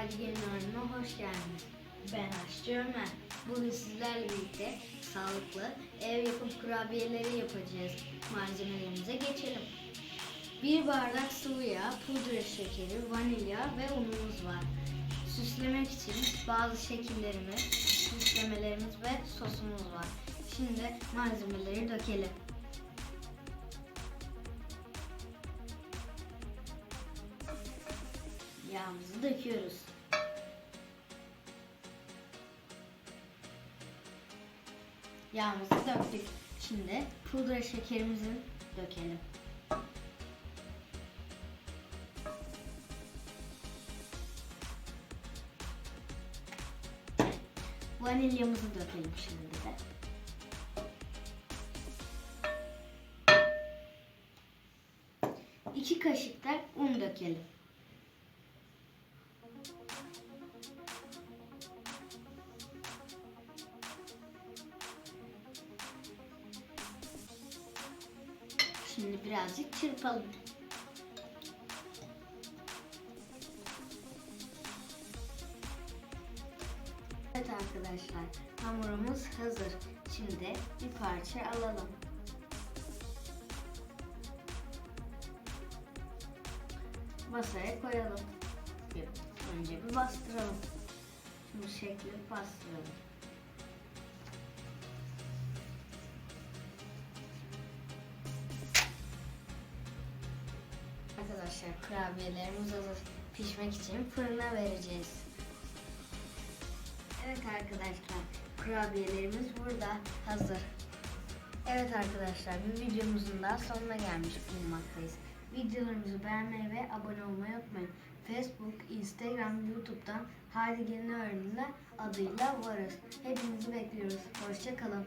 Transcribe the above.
Gelin oyununa hoş geldiniz. Ben Aşçı Ömer. Bugün sizlerle birlikte sağlıklı ev yapım kurabiyeleri yapacağız. Malzemelerimize geçelim. Bir bardak sıvı yağ, pudra şekeri, vanilya ve unumuz var. Süslemek için bazı şekillerimiz, süslemelerimiz ve sosumuz var. Şimdi malzemeleri dökelim. Yağımızı döküyoruz. Yağımızı döktük. Şimdi pudra şekerimizi dökelim. Vanilyamızı dökelim şimdi de. İki kaşık da un dökelim. Şimdi birazcık çırpalım. Evet arkadaşlar hamurumuz hazır. Şimdi bir parça alalım. Masaya koyalım. Önce bir bastıralım. Şimdi şekli bastıralım. Arkadaşlar kurabiyelerimiz hazır. Pişmek için fırına vereceğiz. Evet arkadaşlar kurabiyelerimiz burada hazır. Evet arkadaşlar bir videomuzun daha sonuna gelmiş bulunmaktayız. Videolarımızı beğenmeyi ve abone olmayı unutmayın. Facebook, Instagram, YouTube'dan Haydi Gelin Öğrenimler adıyla varız. Hepinizi bekliyoruz. Hoşçakalın.